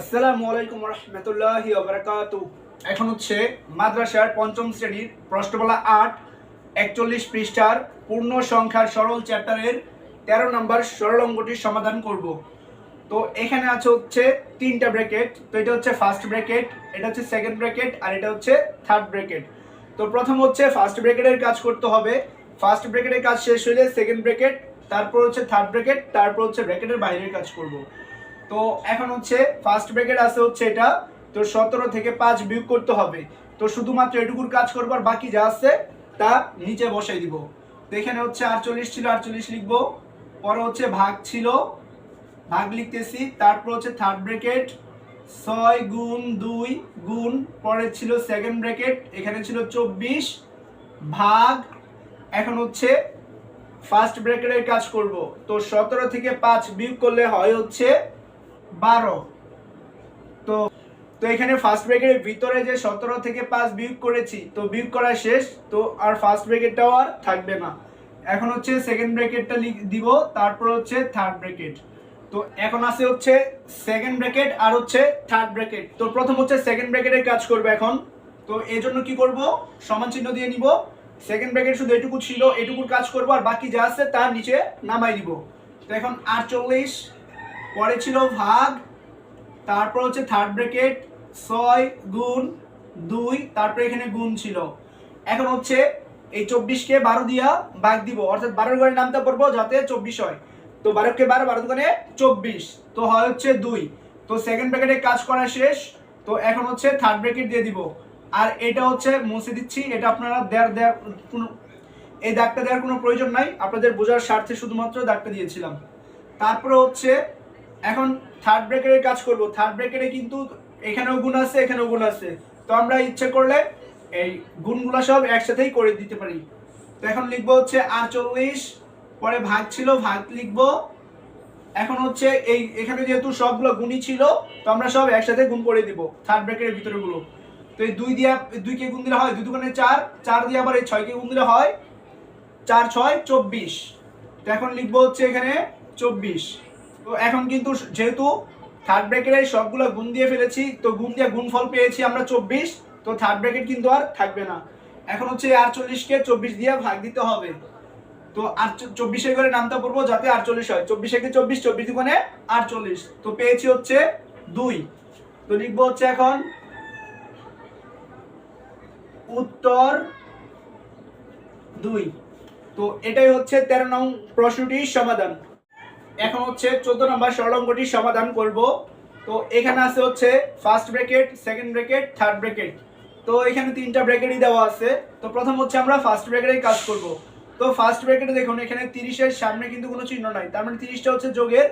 আসসালামু আলাইকুম রহমতুল্লাহি ওবরাকাতু। এখন হচ্ছে মাদ্রাসার পঞ্চম শ্রেণির প্রশ্নমালা আট, একচল্লিশ পৃষ্ঠার পূর্ণ সংখ্যার সরল চ্যাপ্টারের তেরো নম্বর সরল অঙ্কটির সমাধান করব। তো এখানে আছে হচ্ছে তিনটা ব্র্যাকেট, তো এটা হচ্ছে ফার্স্ট ব্র্যাকেট, এটা হচ্ছে সেকেন্ড ব্র্যাকেট, আর এটা হচ্ছে থার্ড ব্র্যাকেট। তো প্রথম হচ্ছে ফার্স্ট ব্র্যাকেটের কাজ করতে হবে। ফার্স্ট ব্র্যাকেটের কাজ শেষ হলে সেকেন্ড ব্র্যাকেট, তারপর হচ্ছে থার্ড ব্র্যাকেট, তারপর হচ্ছে ব্র্যাকেটের বাইরের কাজ করব। তো এখন হচ্ছে ফার্স্ট ব্র্যাকেট আছে হচ্ছে এটা, তো সতেরো থেকে পাঁচ বিয়োগ করতে হবে। তো শুধুমাত্র এটুকুর কাজ করব আর বাকি যা আছে তা নিচে বসাই দিব। তো এখানে হচ্ছে আটচল্লিশ ছিল, আটচল্লিশ লিখব। পরে হচ্ছে ভাগ ছিল, ভাগ লিখতেছি। তারপর হচ্ছে থার্ড ব্র্যাকেট ছয় গুণ দুই গুণ, পরে ছিল সেকেন্ড ব্র্যাকেট এখানে ছিল চব্বিশ, ভাগ, এখন হচ্ছে ফার্স্ট ব্র্যাকেটের কাজ করব। তো সতেরো থেকে পাঁচ বিয়োগ করলে হয় হচ্ছে বারো। তো তো এখানে ফার্স্ট ব্র্যাকেটের ভিতরে যে সতেরো থেকে পাঁচ বিয়োগ করেছি, তো বিয়োগ করা শেষ, তো আর ফার্স্ট ব্র্যাকেটটাও আর থাকবে না। এখন হচ্ছে সেকেন্ড ব্র্যাকেটটা দিব, তারপর হচ্ছে থার্ড ব্র্যাকেট তো এখন আছে হচ্ছে সেকেন্ড ব্র্যাকেট আর হচ্ছে থার্ড ব্র্যাকেট তো প্রথম হচ্ছে সেকেন্ড ব্র্যাকেটের কাজ করবে এখন। তো এই জন্য কি করব? সমান চিহ্ন দিয়ে নিব। সেকেন্ড ব্র্যাকেট শুধু এটুকু ছিল, এটুকুর কাজ করব, আর বাকি যা আছে তার নিচে নামাই দিব। তো এখন আটচল্লিশ পরে ছিল ভাগ, তারপর হচ্ছে থার্ড ব্র্যাকেট ছয় গুণ দুই, তারপরে এখানে গুণ ছিল। এখন হচ্ছে এই চব্বিশকে বারো দিয়া ভাগ দিব, অর্থাৎ বারোর ঘরে নামতে পারব যাতে চব্বিশ হয়। তো বারোকে বারো বারো দোকানে চব্বিশ, তো হয় হচ্ছে দুই। তো সেকেন্ড ব্র্যাকেটে কাজ করা শেষ, তো এখন হচ্ছে থার্ড ব্র্যাকেট দিয়ে দিব। আর এটা হচ্ছে মুছে দিচ্ছি, এটা আপনারা দেয়ার দেয়ার কোনো, এই দাগটা দেওয়ার কোনো প্রয়োজন নাই। আপনাদের বোঝার স্বার্থে শুধুমাত্র দাগটা দিয়েছিলাম। তারপরে হচ্ছে এখন থার্ড ব্রেকেটের কাজ করব। থার্ড ব্রেকেটে কিন্তু এখানেও গুণ আছে, এখানেও গুণ আছে। তো আমরা ইচ্ছে করলে এই গুণগুলো সব একসাথেই করে দিতে পারি। তো এখন লিখব হচ্ছে আটচল্লিশ, পরে ভাগ ছিল, ভাগ লিখব। এখন হচ্ছে এই, এখানে যেহেতু সবগুলো গুণই ছিল, তো আমরা সব একসাথে গুণ করে দিব থার্ড ব্রেকেটের ভিতরে গুলো তো এই দুই দিয়া দুইকে গুণ দিলে হয় দুই দুগুণে চার চার দিয়ে আবার এই ছয়কে গুণ দিলে হয় চার, ছয়, চব্বিশ। তো এখন লিখব হচ্ছে এখানে চব্বিশ। তো এখন কিন্তু যেহেতু থার্ড ব্র্যাকেটের সবগুলো গুণ দিয়ে ফেলেছি, তো গুণ দিয়ে গুণফল পেয়েছি আমরা চব্বিশ, তো থার্ড ব্র্যাকেট কিন্তু আর থাকবে না। এখন হচ্ছে আটচল্লিশকে চব্বিশ দিয়ে ভাগ দিতে হবে। তো আর চব্বিশের করে নামতে পড়ব যাতে আটচল্লিশ হয়। চব্বিশ একে চব্বিশ চব্বিশ দুগুণে আটচল্লিশ। তো পেয়েছি হচ্ছে দুই। তো লিখব হচ্ছে এখন উত্তর দুই। তো এটাই হচ্ছে তেরো নং প্রশ্নটির সমাধান। এখন হচ্ছে চোদ্দ নম্বর সরলঙ্কটির সমাধান করব। তো এখানে আছে হচ্ছে first bracket second bracket third bracket তো এখানে তিনটা ব্র্যাকেটই দেওয়া আছে। তো প্রথম হচ্ছে আমরা ফার্স্ট ব্র্যাকেটের কাজ করব। তো ফার্স্ট ব্র্যাকেটে দেখুন, এখানে তিরিশের সামনে কিন্তু কোনো চিহ্ন নাই। তার মানে তিরিশটা হচ্ছে যোগের,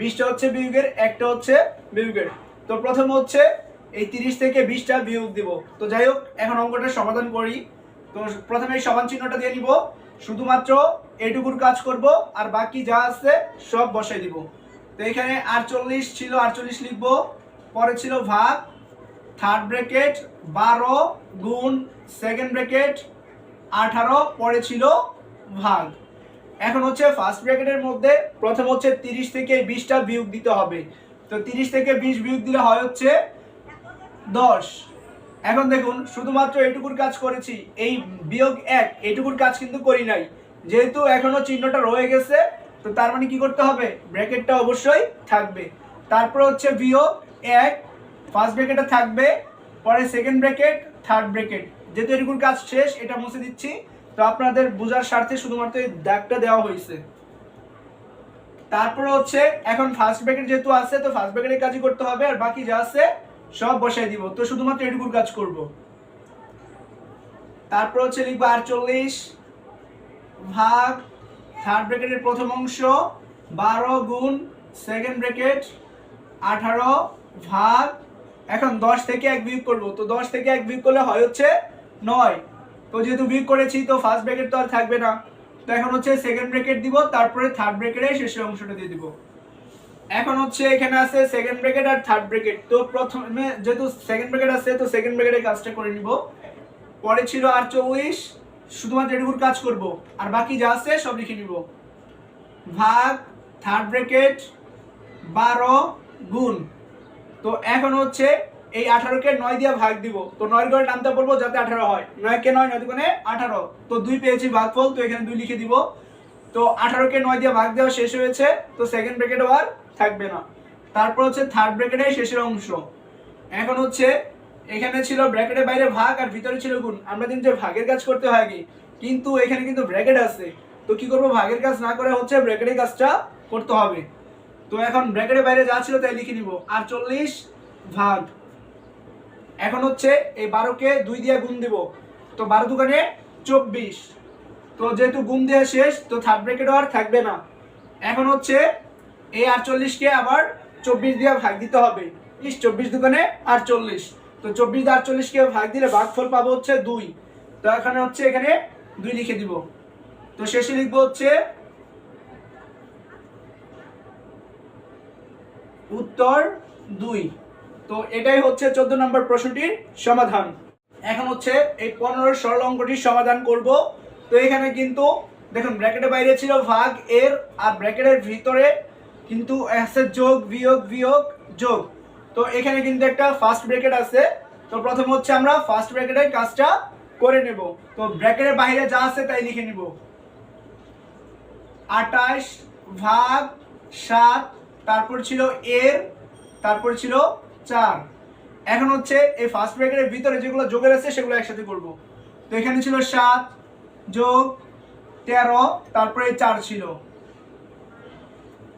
বিশটা হচ্ছে বিয়োগের, একটা হচ্ছে বিয়োগের। তো প্রথম হচ্ছে এই তিরিশ থেকে বিশটা বিয়োগ দিব। তো যাই হোক, এখন অঙ্কটা সমাধান করি। তো প্রথমে এই সমান চিহ্নটা দিয়ে নিব। শুধুমাত্র এটুকুর কাজ করব, আর বাকি যা আছে সব বসাই দিব। তো এখানে আটচল্লিশ ছিল, আটচল্লিশ লিখব। পরে ছিল ভাগ থার্ড ব্র্যাকেট বারো গুণ সেকেন্ড ব্র্যাকেট আঠারো, পরে ছিল ভাগ। এখন হচ্ছে ফার্স্ট ব্র্যাকেটের মধ্যে প্রথম হচ্ছে তিরিশ থেকে বিশটা বিয়োগ দিতে হবে। তো তিরিশ থেকে বিশ বিয়োগ দিলে হয় হচ্ছে দশ। এখন দেখুন, শুধুমাত্র এটুকুর কাজ করেছি। এই বিয়োগ এক, এইটুকুর কাজ কিন্তু করি নাই। যেহেতু এখনও চিহ্নটা রয়ে গেছে, তো তার মানে কি করতে হবে? ব্র্যাকেটটা অবশ্যই থাকবে। তারপর হচ্ছে বিয়োগ এক ফার্স্ট ব্র্যাকেটটা থাকবে, পরে সেকেন্ড ব্র্যাকেট থার্ড ব্র্যাকেট। যেহেতু এটুকুর কাজ শেষ, এটা মুছে দিচ্ছি। তো আপনাদের বোঝার স্বার্থে শুধুমাত্র এই দাগটা দেওয়া হয়েছে। তারপর হচ্ছে, এখন ফার্স্ট ব্র্যাকেট যেহেতু আছে, তো ফার্স্ট ব্র্যাকেটের কাজই করতে হবে। আর বাকি যা আছে সব বসাই দিব। তো শুধুমাত্র এটুকুর কাজ করব। তারপর হচ্ছে লিখব আটচল্লিশ ভাগ থার্ড ব্র্যাকেটের প্রথম অংশ বারো গুণ সেকেন্ড ব্র্যাকেট আঠারো ভাগ, এখন দশ থেকে এক বিয়োগ করব। তো দশ থেকে এক বিয়োগ করলে হয় হচ্ছে নয়। তো যেহেতু বিয়োগ করেছি, তো ফার্স্ট ব্র্যাকেট তো আর থাকবে না। তো এখন হচ্ছে সেকেন্ড ব্র্যাকেট দিব, তারপরে থার্ড ব্র্যাকেটের শেষের অংশটা দিয়ে দিব। এখন হচ্ছে এখানে আছে সেকেন্ড ব্র্যাকেট আর থার্ড ব্র্যাকেট তো প্রথমে যেহেতু সেকেন্ড ব্র্যাকেট আছে, তো সেকেন্ড ব্র্যাকেটের কাজটা করে নিব। পরে ছিল আর চব্বিশ, শুধুমাত্র এটুকুর কাজ করব। আর বাকি যা আছে সব লিখে নিব। ভাগ থার্ড ব্র্যাকেট বারো গুণ। তো এখন হচ্ছে এই আঠারোকে নয় দিয়ে ভাগ দিব। তো নয় করে নামতে বলব যাতে আঠারো হয়। নয়কে নয় নয় দুগুণে আঠারো। তো দুই পেয়েছি ভাগফল, তো এখানে দুই লিখে দিব। তো আঠারোকে নয় দিয়ে ভাগ দেওয়া শেষ হয়েছে, তো সেকেন্ড ব্র্যাকেটও আর থাকবে না। তারপর হচ্ছে থার্ড ব্র্যাকেটের শেষের অংশ। এখন হচ্ছে এখানে ছিল ব্র্যাকেটের বাইরে ভাগ আর ভিতরে ছিল গুণ। আমরা কিন্তু ভাগের কাজ করতে হয় কি কিন্তু এখানে কিন্তু ব্র্যাকেট আছে। তো কি করব? ভাগের কাজ না করে হচ্ছে ব্র্যাকেটের কাজটা করতে হবে। তো এখন ব্র্যাকেটের বাইরে যা ছিল তাই লিখে নিব। আর চল্লিশ ভাগ। এখন হচ্ছে এই বারোকে দুই দিয়ে গুণ দিব। তো বারো দোকানে চব্বিশ। তো যেহেতু গুণ দেওয়া শেষ, তো থার্ড ব্র্যাকেট আর থাকবে না। এখন হচ্ছে এই আটচল্লিশকে আবার চব্বিশ দিয়ে ভাগ দিতে হবে। ইস, চব্বিশ দোকানে আটচল্লিশ। তো চব্বিশ দিয়ে আটচল্লিশকে ভাগ দিলে ভাগফল পাবো হচ্ছে দুই। তো এখানে হচ্ছে এখানে দুই লিখে দিব। তো শেষে লিখব হচ্ছে উত্তর দুই। তো এটাই হচ্ছে চোদ্দ নম্বর প্রশ্নটির সমাধান। এখন হচ্ছে এই পনেরো সরল অঙ্কটির সমাধান করব। তো এখানে কিন্তু দেখুন ব্র্যাকেটের বাইরে ছিল ভাগ, এর আর ব্র্যাকেটের ভিতরে কিন্তু আছে যোগ, বিয়োগ বিয়োগ, যোগ। তো এখানে কিন্তু একটা ফার্স্ট ব্র্যাকেট আছে। তো প্রথম হচ্ছে আমরা ফার্স্ট ব্র্যাকেটের কাজটা করে নেব। তো ব্র্যাকেটের বাইরে যা আছে তাই লিখে নিব। আটাশ ভাগ সাত, তারপর ছিল এর, তারপর ছিল চার। এখন হচ্ছে এই ফার্স্ট ব্র্যাকেটের ভিতরে যেগুলো যোগের আছে সেগুলো একসাথে করব। তো এখানে ছিল সাত যোগ তেরো, তারপরে চার ছিল।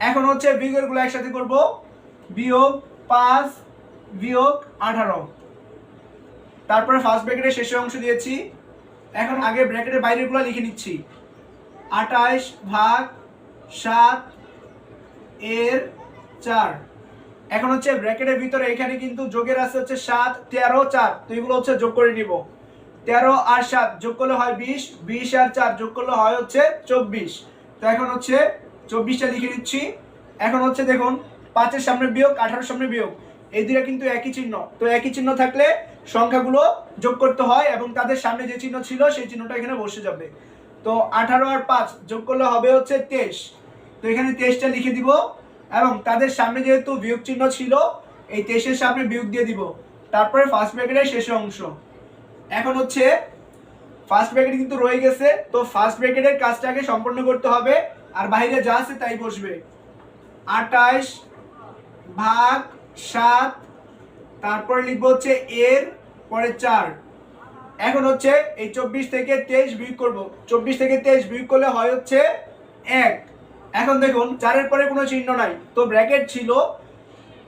এখন হচ্ছে বিয়োগেরগুলো একসাথে করব। বিয়োগ পাঁচ, বিয়োগ আঠারো। তারপরে ফার্স্ট ব্র্যাকেটের শেষের অংশ দিয়েছি। এখন আগে ব্র্যাকেটের বাইরেগুলো লিখে নিচ্ছি। আটাইশ ভাগ সাত এর চার। এখন হচ্ছে ব্র্যাকেটের ভিতরে এখানে কিন্তু যোগের আছে হচ্ছে সাত, তেরো, চার। তো এগুলো হচ্ছে যোগ করে নিব। তেরো আর সাত যোগ করলে হয় বিশ বিশ আর চার যোগ করলে হয় হচ্ছে চব্বিশ। তো এখন হচ্ছে চব্বিশটা লিখে নিচ্ছি। এখন হচ্ছে দেখুন, পাঁচের সামনে বিয়োগ, আঠারোর সামনে বিয়োগ। এই দুটা কিন্তু একই চিহ্ন। তো একই চিহ্ন থাকলে সংখ্যাগুলো যোগ করতে হয় এবং তাদের সামনে যে চিহ্ন ছিল সেই চিহ্নটা এখানে বসে যাবে। তো আঠারো আর পাঁচ যোগ করলে হবে হচ্ছে তেইশ। তো এখানে তেইশটা লিখে দিব এবং তাদের সামনে যেহেতু বিয়োগ চিহ্ন ছিল, এই তেইশের সামনে বিয়োগ দিয়ে দিব। তারপরে ফার্স্ট ব্র্যাকেটের শেষ অংশ। এখন হচ্ছে ফার্স্ট ব্র্যাকেট কিন্তু রয়ে গেছে, তো ফার্স্ট ব্র্যাকেটের কাজটাকে সম্পন্ন করতে হবে, আর বাইরে যা আছে তাই বসবে। আটাইশ ভাগ সাত, তারপরে লিখব হচ্ছে এর, পরে চার। এখন হচ্ছে এই চব্বিশ থেকে তেইশ বিয়োগ করব। চব্বিশ থেকে তেইশ বিয়োগ করলে হয় হচ্ছে এক। এখন দেখুন, চারের পরে কোনো চিহ্ন নাই। তো ব্র্যাকেট ছিল,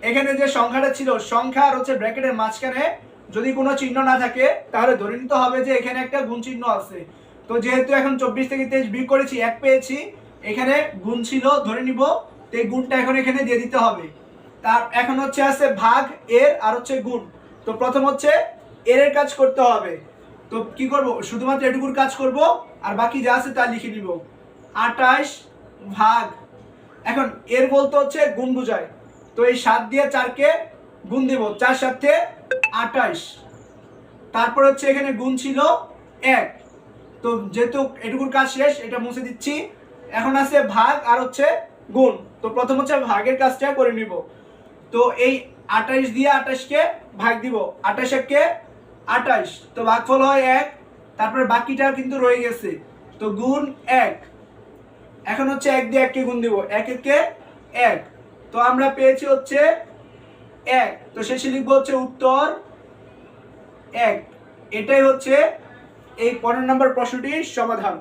এখানে যে সংখ্যাটা ছিল, সংখ্যা আর হচ্ছে ব্র্যাকেটের মাঝখানে যদি কোনো চিহ্ন না থাকে, তাহলে ধরে নিতে হবে যে এখানে একটা গুণ চিহ্ন আছে। তো যেহেতু এখন চব্বিশ থেকে তেইশ বিয়োগ করেছি, এক পেয়েছি, এখানে গুণ ছিল, ধরে নিব, তো গুণটা এখন এখানে দিয়ে দিতে হবে। তার এখন হচ্ছে আছে ভাগ এর আর হচ্ছে গুণ। তো প্রথম হচ্ছে এর এর কাজ করতে হবে। তো কি করব? শুধুমাত্র এটুকুর কাজ করব, আর বাকি যা আছে তা লিখে নিব। আটাশ ভাগ। এখন এর বলতে হচ্ছে গুণ বুঝায়। তো এই সাত দিয়ে চারকে গুণ দিব। চার সাথে আটাশ তারপর হচ্ছে এখানে গুণ ছিল এক। তো যেহেতু এটুকুর কাজ শেষ, এটা মুছে দিচ্ছি। এখন আছে ভাগ আর হচ্ছে গুণ। তো প্রথম হচ্ছে ভাগের কাজটা করে নিব। তো এই দিয়ে ভাগ দিব। এককে তো ভাগফল হয় এক। তারপরে বাকিটা কিন্তু রয়ে গেছে। তো গুণ এক। এখন হচ্ছে এক দিয়ে এককে গুণ দিব। এক একে এক। তো আমরা পেয়েছি হচ্ছে এক। তো শেষে লিখব হচ্ছে উত্তর এক। এটাই হচ্ছে এই পনেরো নম্বর প্রশ্নটির সমাধান।